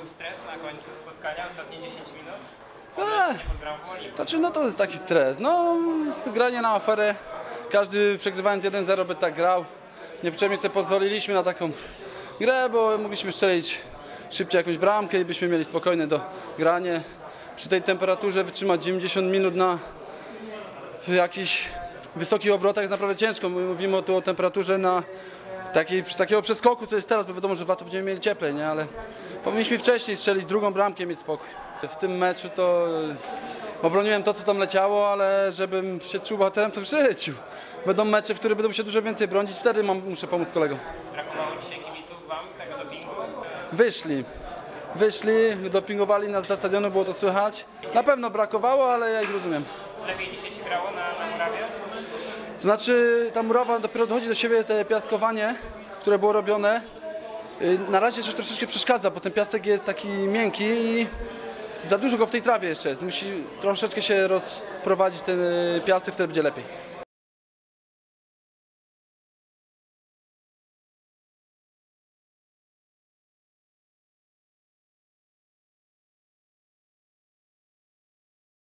był stres na końcu spotkania, ostatnie 10 minut? Eee, Olimpii. Znaczy, no to jest taki stres. No, granie na aferę. Każdy przegrywając 1-0 by tak grał. Niepotrzebnie sobie pozwoliliśmy na taką grę, bo mogliśmy strzelić szybciej jakąś bramkę i byśmy mieli spokojne do granie. Przy tej temperaturze wytrzymać 90 minut na jakichś wysokich obrotach jest naprawdę ciężko. My mówimy tu o temperaturze na takiej, takiego przeskoku, co jest teraz, bo wiadomo, że w lato będziemy mieli cieplej, nie? ale powinniśmy wcześniej strzelić drugą bramkę i mieć spokój. W tym meczu to e, obroniłem to, co tam leciało, ale żebym się czuł bohaterem, to w życiu. Będą mecze, w których będą się dużo więcej bronić, wtedy mam, muszę pomóc kolegom. Brakowało dzisiaj kibiców wam, tego dopingu? Wyszli. Wyszli, dopingowali nas za stadionu, było to słychać. Na pewno brakowało, ale ja ich rozumiem. Lepiej dzisiaj się grało na, na murawie? To znaczy ta murawa dopiero dochodzi do siebie, te piaskowanie, które było robione. Y, Na razie jeszcze troszeczkę przeszkadza, bo ten piasek jest taki miękki i za dużo go w tej trawie jeszcze jest. Musi troszeczkę się rozprowadzić ten y, piasek, wtedy będzie lepiej.